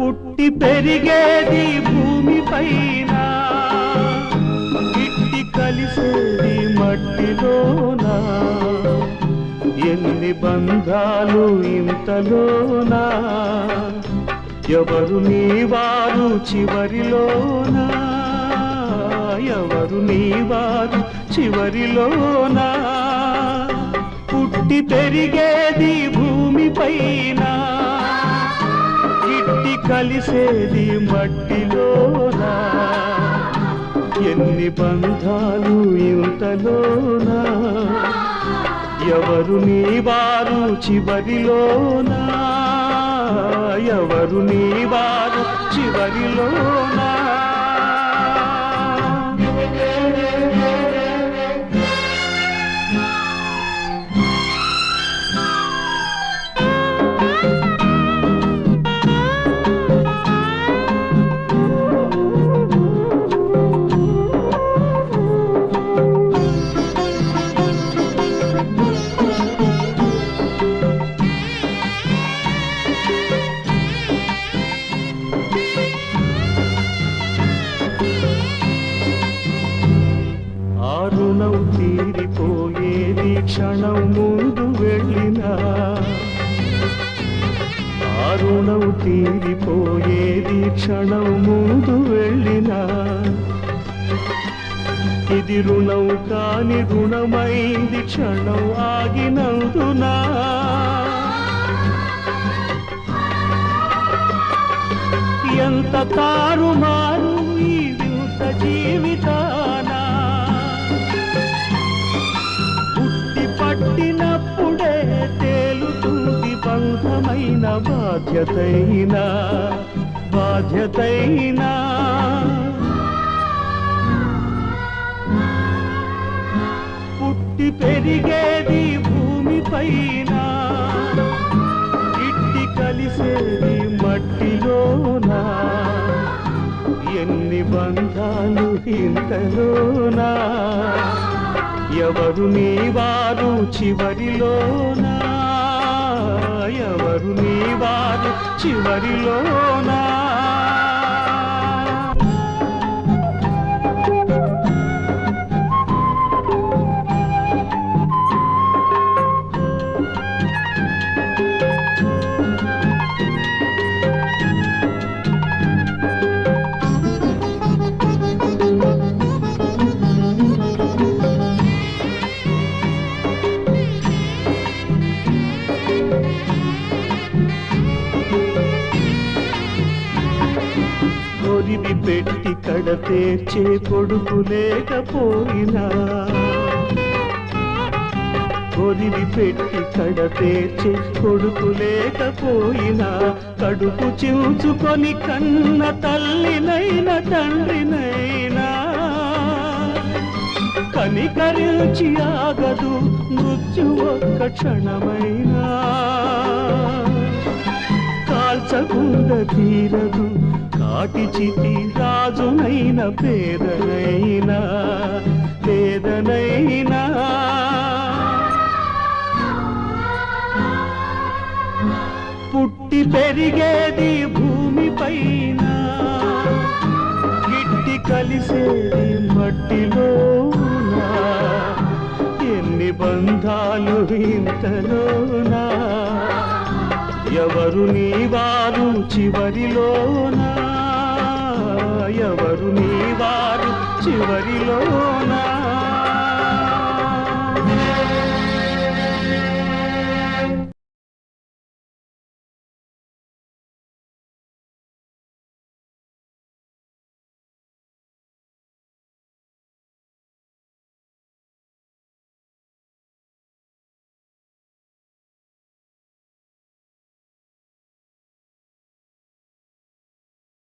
పుట్టి పెరిగేది భూమి పైన. ఇట్టి కలిసేది మట్టిలోనా. ఎన్ని బంధాలు ఇంతలోనా. ఎవరు నీ వారు చివరిలోనా. ఎవరు నీ వారు చివరిలోన. పుట్టి పెరిగేది కలిసేది మట్టిలోనా? ఎన్ని బంధాలు ఇంతలోనా? ఎవరు నీ వారు చివరిలోనా? ఎవరు నీ వారు చివరిలోనా? క్షణం ముందు వెళ్ళినా ఆ రుణం తీరిపోయేది క్షణం ముందు వెళ్ళినా. ఇది రుణం కాని రుణమైంది క్షణం ఆగినందునా? ఎంత తారుమారు ఈ వింత జీవితానా? పట్టినప్పుడే తేలుతుంది బంధమైన బాధ్యతైనా బాధ్యతైనా. పుట్టి పెరిగేది భూమి పైన ఇట్టి కలిసేది మట్టిలోనా ఎన్ని బంధాలు ఇంతలోనా. ఎవరు నీ వారు చివరిలోనా? ఎవరు నీ వారు చివరిలోనా? తీర్చే కొడుకు లేకపోయినా కొరివి పెట్టి కడ తీర్చే కొడుకు లేకపోయినా కడుపు చూచుకొని కన్న తల్లినైన తండ్రినైనా కనికరించి ఆగదు మృత్యు ఒక్క క్షణమైనా. కాల్చకుండా తీరదు కాటి చితి రాజునైన పేదనైనా పేదనైనా. పుట్టి పెరిగేది భూమి పైన గిట్టి కలిసేది మట్టిలో ఎన్ని బంధాలు ఇంతలోనా. ఎవరు నీ వారు చివరిలోనా? ఎవరు నీ వారు చివరిలోనా?